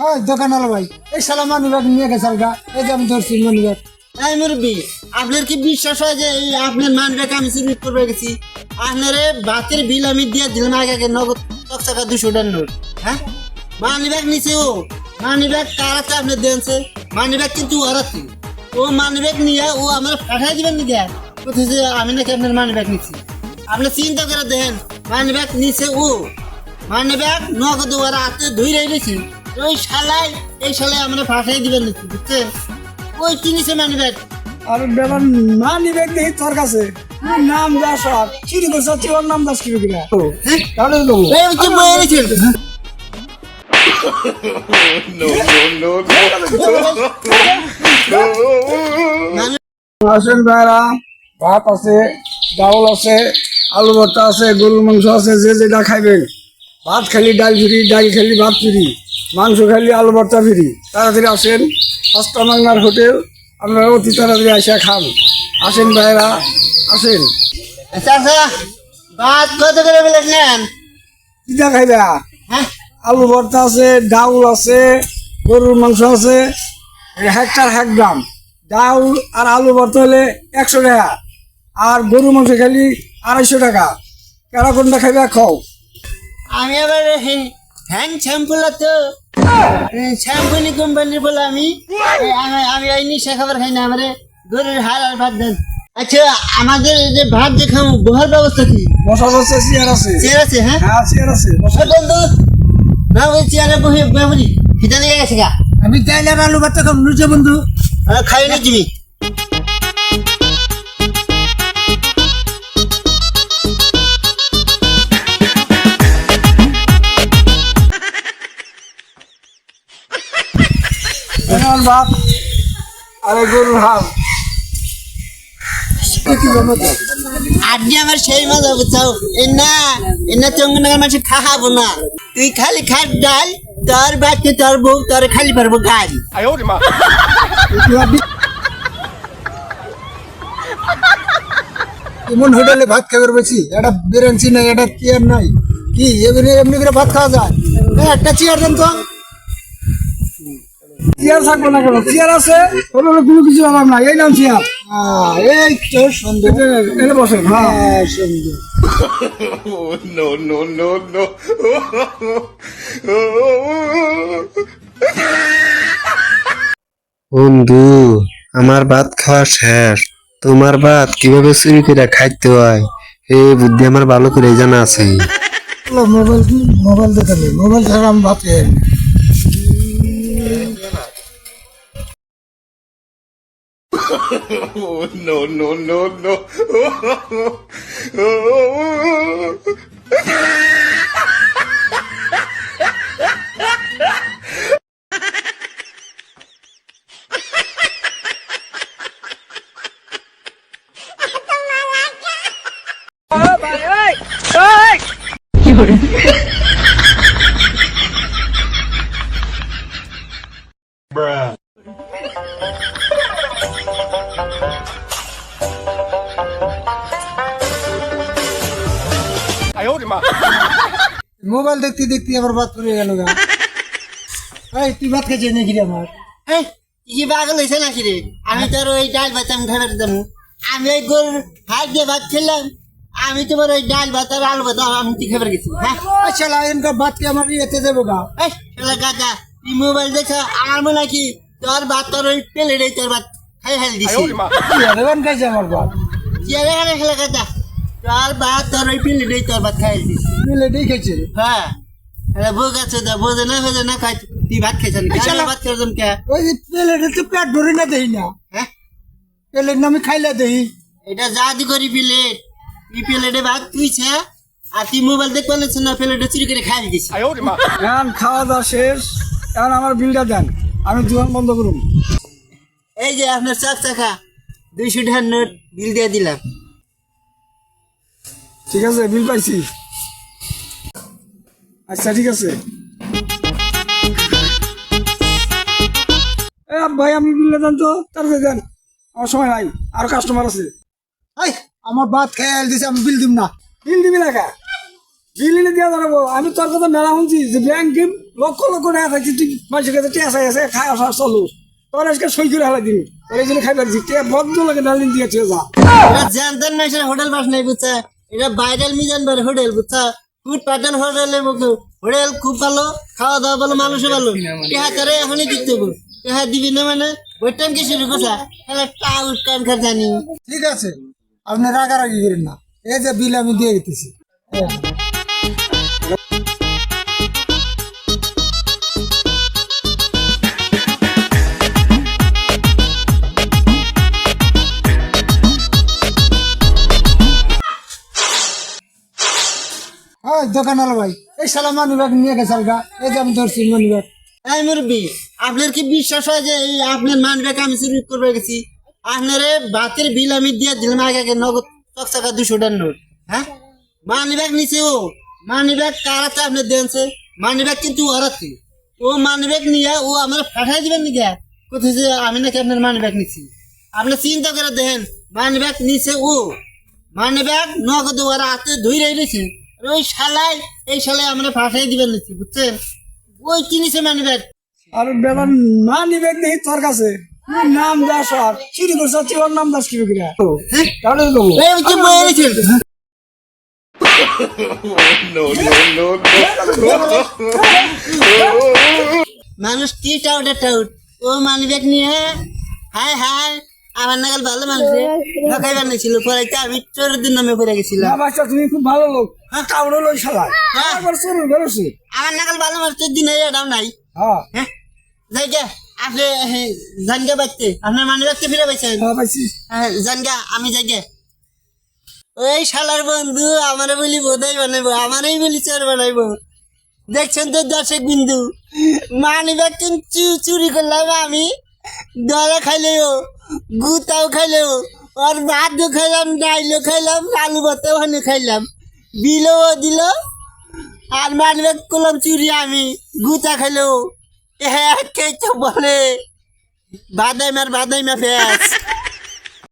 ওই দোকান আলো ভাই। এই সালা মানি নিয়ে গেছে এই যে আমি ধরছি মানি ব্যাগ আপনার কি বিশ্বাস হয় যে এই আপনার মানটাকে আমি সিগনেট করবে গেছি? আপনার বাতের বিল আমি দিয়ে দিলাম আগে আগে, নগদ দশ টাকা দুশো নোট হ্যাঁ? মানি ব্যাগ নিছে ও। মানি ব্যাগ কার আপনি দেনছে মানি ব্যাগ কিন্তু ওর আছে ও মানি ব্যাগ নিয়ে ও আমার পাঠাই দিবেন নাকি? কোথায় যে আমি নাকি আপনার মানি ব্যাগ নিচ্ছি আপনি চিন্তা করে দেখেন মানি ব্যাগ নিছে ও। মানি ব্যাগ নগদ ওর হাতে ধুই রয়েছে ওই শালাই এই শালাই আমরা পাঠাই দিবেন নাকি বুঝছেন ওই কিনেছে মানি ব্যাগ? আর বেমান মানি ব্যাগ দেখি তোর কাছে। নাম যা সব। চুরি করছে তুই ওর নাম দাস কি কিনা? হ্যাঁ? তাহলে দেবো এই রেখেছেন আসেন ভাইরা ভাত আছে ডাউল আছে আলু ভর্তা আছে গরুর মাংস আছে যে যেটা খাইবেন। ভাত খালি ডাল ফিরি ডাল খালি ভাত ফিরি মাংস খালি আলু ভর্তা ফিরি তাড়াতাড়ি আসেন সস্তা বাংলার হোটেল আপনারা অতি তাড়াতাড়ি আসা খান আসেন ভাইরা আসেন। আচ্ছা আচ্ছা ভাত কত করে বেলেন নেন কিটা খাইবা? হ্যাঁ। আলু ভর্তা আছে ডাউল আছে গরুর মাংস আছে হেক্টার হেক গ্রাম। ডাউল আর আলু ভর্তা হলে একশো টাকা। আর গরুর মাংস খালি আড়াইশো টাকা। কেনা কোনটা খাইবা খাও। আমি আবার হ্যান্ড শ্যাম্পু তো। শ্যাম্পুনি কোম্পানির বলে আমি। আমি- এই নিশা খাবার খাই না আমার গরুর হাল আর ভাত দেন। আচ্ছা আমাদের যে ভাত যে খাব বহার ব্যবস্থা কি? বসা আছে চেয়ার আছে। চেয়ার আছে হ্যাঁ? হ্যাঁ চেয়ার আছে বসা বন্ধু না ওই চেয়ারে বসে বসি খিদা লেগে গেছে গা। আমি আর আলু ভর্তা খাম নুচে বন্ধু। খাই নি তুমি আমার ভাত আরে গরুর হাল আজকে আমার সেই মজা বুঝাও এ না এ না চঙ্গনগর মাসে খাহাবো না। তুই খালি খাট ডাল তোর বাচ্চা তোর বউ তোর খালি পারব গাড়ি। এমন হোটেলে ভাত খাবার বেশি একটা বেরেন্সি নাই একটা চেয়ার নাই? কি এমনি এমনি করে ভাত খাওয়া যায়? একটা চেয়ার দেন তো। চেয়ার থাকবে না কেন? চেয়ার আছে কোনো কিছু অভাব নাই। এই নাম চেয়ার। হ্যাঁ, এই তো সুন্দর। এনে বসেন হ্যাঁ। সুন্দর। No, no, no, no. বন্ধু আমার ভাত খাওয়া শেষ। তোমার ভাত কীভাবে চুরি করে খাইতে হয়? এই বুদ্ধি আমার ভালো করে জানা আছে। মোবাইল মোবাইল দেখাবে মোবাইল ছাড়া আমি ভাত খাই না। no, no, no, মোবাইল দেখতে দেখতে আবার ভাত পড়ে গেল গা। এই তুই ভাত খেয়েছিস নাকি রে আমার? এই কি পাগল হয়েছে নাকি রে? আমি তোর ওই ডাল ভাত আমি খাবার দেবো আমি ওই গরুর হাত দিয়ে ভাত খেলাম আমি তোমার ওই ডাল ভাত আর আলু ভাত আমি তুই খাবার গেছি। হ্যাঁ। আচ্ছা এনকা ভাত কে আমার ইয়েতে দেবো গা? এই শালা গাদা তুই মোবাইল দেখছ আমার মনে কি তোর ভাত তোর ওই প্লেটে তোর ভাত খাই খাই দিছি। আমার ভাত? চেয়ারে খানে খেলা গাদা তোর ভাত তোর ওই প্লেটে তোর ভাত খাই দিছি প্লেটেই খেয়েছে? হ্যাঁ। আরে বোক আছে দা বোঝে না হয়ে না খাই। তুই ভাত খাইছ না ভাত খেয়ে কে? ওই যে প্লেটে তো পেট ভরে না দেই না। হ্যাঁ? প্লেট না আমি খাইলে দেই। এটা জাদি করি প্লেট তুই প্লেটে ভাত তুইছে আর তুই মোবাইল দেখতে পারছিস না প্লেটে চুরি করে খাই দিছিস এখন খাওয়া দাওয়া শেষ এখন আমার বিলটা দেন আমি দোকান বন্ধ করুন। এই যে আপনার চার টাকা দুইশো টাকার নোট বিল দিয়ে দিলাম। ঠিক আছে বিল পাইছি। আচ্ছা ঠিক আছে। ভাই আমি বিলটা দেন তো তাড়াতাড়ি দেন আমার সময় নাই আর কাস্টমার আছে। এই আমার ভাত খেয়াল দিছে আমি বিল দিব না। বিল দিবি না কা? বিল এনে দিয়া দাঁড়াবো আমি তোর কথা মেলা শুনছি যে ব্যাংক লক্ষ লক্ষ টাকা থাকছি তুই মানুষের কাছে টেস আছে খাই আসা চলো তোর আজকে সই করে হেলা দিবি। তোর এই জন্য খাইবার দিচ্ছি ভদ্র লোকে ডালিন দিয়ে যা। এটা জানতেন না হোটেল বাস নাই বুঝছা? এটা ভাইরাল মিজান বার হোটেল, বুঝছা? ফুড প্যাটার্ন হোটেলের মতো হোটেল খুব ভালো, খাওয়া দাওয়া ভালো, মানুষও ভালো। ইহা করে এখনই দিতে হবে। টেহা দিবি না মানে? ওই টাইম কি শুরু করছা? তাহলে টাউট টাইম খা জানি। ঠিক আছে। আপনি রাগারাগি করেন না। এই যে বিল আমি দিয়ে দিতেছি। হ্যাঁ দোকানাল ভাই। এই সালা মানি ব্যাগ নিয়ে গেছে আলগা। এই যে আমি ধরছি মানি ব্যাগ এই মুরব্বি, আপনার কি বিশ্বাস হয় যে এই আপনার মানবেক আমি চুরি করবে গেছি? আপনারে বাতের বিল আমি দিয়ে দিলাম আগে আগে নগদ চকচকা দুশো টার নোট। হ্যাঁ? মানি ব্যাগ নিছে ও। মানি ব্যাগ কারাতে আপনি দেনছে? মানি ব্যাগ কিন্তু ওরাতে ও মানি ব্যাগ নিয়ে ও আমার পাঠাই দিবেন নাকি? কোথায় যে আমি নাকি আপনার মানি ব্যাগ নিছি? আপনি চিন্তা করে দেখেন মানি ব্যাগ নিছে ও। মানি ব্যাগ নগদ ওরা হাতে ধুই রয়েছে ওই শালাই এই শালাই আমরা পাঠাই দিবেন নাকি বুঝছেন ওই কিনেছে মানি ব্যাগ আর বেলা না নিবে নেই তোর কাছে। নাম দাস আর। চুরি করছ ওর নাম দাস কি করে? তাহলে দেবো এই হচ্ছে বয়ে রয়েছে no, no, no, মানুষ কি টাউট টাউট? ও মানি ব্যাগ নিয়ে হায় হাই আমার নাগাল ভালো মানুষ ঢাকাই বানিয়েছিল আমি চোরের নামে পড়ে গেছিলাম। বাচ্চা তুমি খুব ভালো লোক। হ্যাঁ? শালা। হ্যাঁ। বেরোছি আমার নাগাল ভালো মানুষ তো দিনে এটাও নাই। হ্যাঁ। হ্যাঁ? যাই গে আপনি জানগা বাঁচতে। আপনার মানি ব্যাগতে ফিরে পাইছেন? হ্যাঁ হ্যাঁ জানগা আমি যাই গে ওই শালার বন্ধু আমারে বলি বোধাই বানাইবো আমারই বলি চোর বানাইবো। দেখছেন তো দর্শক বিন্দু? মানি ব্যাগ কিন্তু চুরি করলাম আমি। দরা খাইলেও গুতাও খাইলেও আর ভাতও খাইলাম ডাইলও খাইলাম আলু ভাতও হানি খাইলাম বিলও দিল, আর মানবে কলম চুরি আমি, গুতা খাইলেও হ্যাঁ কে তো বলে? বাদাই মার বাদাই মা ফেস